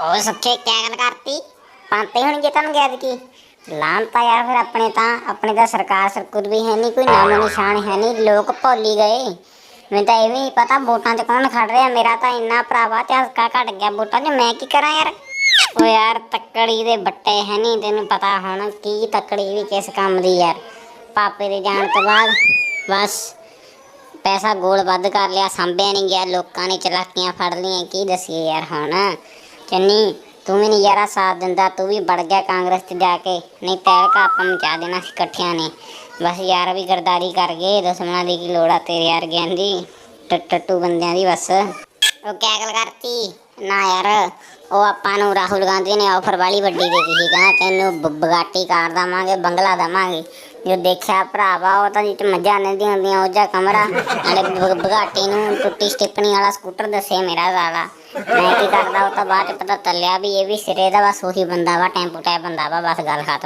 ਉਹ ਸੁੱਖੇ ਕਿਆ ਗੱਲ ਕਰਤੀ। ਪਾਂਤੇ ਹੁਣ ਜੇ ਤੁਹਾਨੂੰ ਗਿਆ ਕੀ? ਲਾਂ ਯਾਰ ਫਿਰ ਆਪਣੇ ਤਾਂ ਆਪਣੇ ਤਾਂ ਸਰਕਾਰ ਸਰਕੁਰ ਵੀ ਹੈ ਨਹੀਂ, ਕੋਈ ਨਾਮੋ ਨਿਸ਼ਾਨ ਹੈ ਨਹੀਂ, ਲੋਕ ਭੁੱਲ ਗਏ। ਮੈਨੂੰ ਤਾਂ ਇਹ ਵੀ ਨਹੀਂ ਪਤਾ ਵੋਟਾਂ 'ਚ ਕੌਣ ਖੜ ਰਿਹਾ, ਮੇਰਾ ਤਾਂ ਇੰਨਾ ਭਰਾਵਾ ਤੇ ਹਸਕਾ ਘਟ ਗਿਆ ਵੋਟਾਂ 'ਚ, ਮੈਂ ਕੀ ਕਰਾਂ ਯਾਰ? ਓ ਯਾਰ ਤੱਕੜੀ ਦੇ ਬੱਟੇ ਹੈ ਨਹੀਂ, ਤੈਨੂੰ ਪਤਾ ਹੁਣ ਕੀ ਤੱਕੜੀ ਵੀ ਕਿਸ ਕੰਮ ਦੀ ਯਾਰ। ਪਾਪੇ ਦੇ ਜਾਣ ਤੋਂ ਬਾਅਦ ਬਸ ਪੈਸਾ ਗੋਲ ਵੱਧ ਕਰ ਲਿਆ, ਸੰਭਿਆ ਨਹੀਂ ਗਿਆ, ਲੋਕਾਂ ਨੇ ਚਲਾਕੀਆਂ ਫੜ ਲਈਆਂ, ਕੀ ਦਸੀਏ ਯਾਰ ਹੁਣ। ਚੰਨੀ ਤੂੰ ਵੀ ਨਹੀਂ ਯਾਰਾ ਸਾਥ ਦਿੰਦਾ, ਤੂੰ ਵੀ ਵੜ ਗਿਆ ਕਾਂਗਰਸ 'ਚ ਜਾ ਕੇ। ਨਹੀਂ ਤੈਰਕਾ ਆਪਾਂ ਮਚਾ ਦੇਣਾ ਸੀ ਇਕੱਠਿਆਂ ਨੇ। ਬਸ ਯਾਰ ਵੀ ਗਰਦਾਰੀ ਕਰ ਗਏ ਦੁਸ਼ਮਣਾਂ ਦੀ ਕੀ ਲੋੜ ਆ ਤੇਰੇ ਯਾਰ ਗਿਆਂ ਦੀ? ਟੱਟੂ ਬੰਦਿਆਂ ਦੀ ਬਸ। ਉਹ ਕਿਆ ਗੱਲ ਕਰਤੀ। ਨਾ ਯਾਰ, ਉਹ ਆਪਾਂ ਨੂੰ ਰਾਹੁਲ ਗਾਂਧੀ ਨੇ ਆਫਰ ਵਾਲੀ ਵੱਡੀ ਦਿੱਤੀ ਸੀ, ਕਹਿੰਦਾ ਤੈਨੂੰ ਬਗਾਟੀ ਕਾਰ ਦਵਾਂਗੇ, ਬੰਗਲਾ ਦਵਾਂਗੇ। ਜੋ ਦੇਖਿਆ ਭਰਾਵਾ ਉਹ ਤਾਂ ਜਿੱਟ ਮੱਝਾਂ ਨਹੀਂ ਹੁੰਦੀਆਂ, ਉਹ ਜਿਹਾ ਕਮਰਾ। ਨਾਲੇ ਬਗਾਟੀ ਨੂੰ ਟੁੱਟੀ ਸਟਿਪਣੀ ਵਾਲਾ ਸਕੂਟਰ ਦੱਸੇ ਮੇਰਾ ਜ਼ਾਲਾ ਮੈਂ ਕੀ ਕਰਦਾ, ਉਹ ਤਾਂ ਬਾਅਦ ਚ ਪਤਾ ਤੱਲਿਆ ਵੀ ਇਹ ਵੀ ਸਿਰੇ ਦਾ ਬਸ ਉਹੀ ਬੰਦਾ ਵਾ, ਟੈਂਪੂ ਟਾਈਪ ਬੰਦਾ ਵਾ, ਬਸ ਗੱਲ ਖਤਮ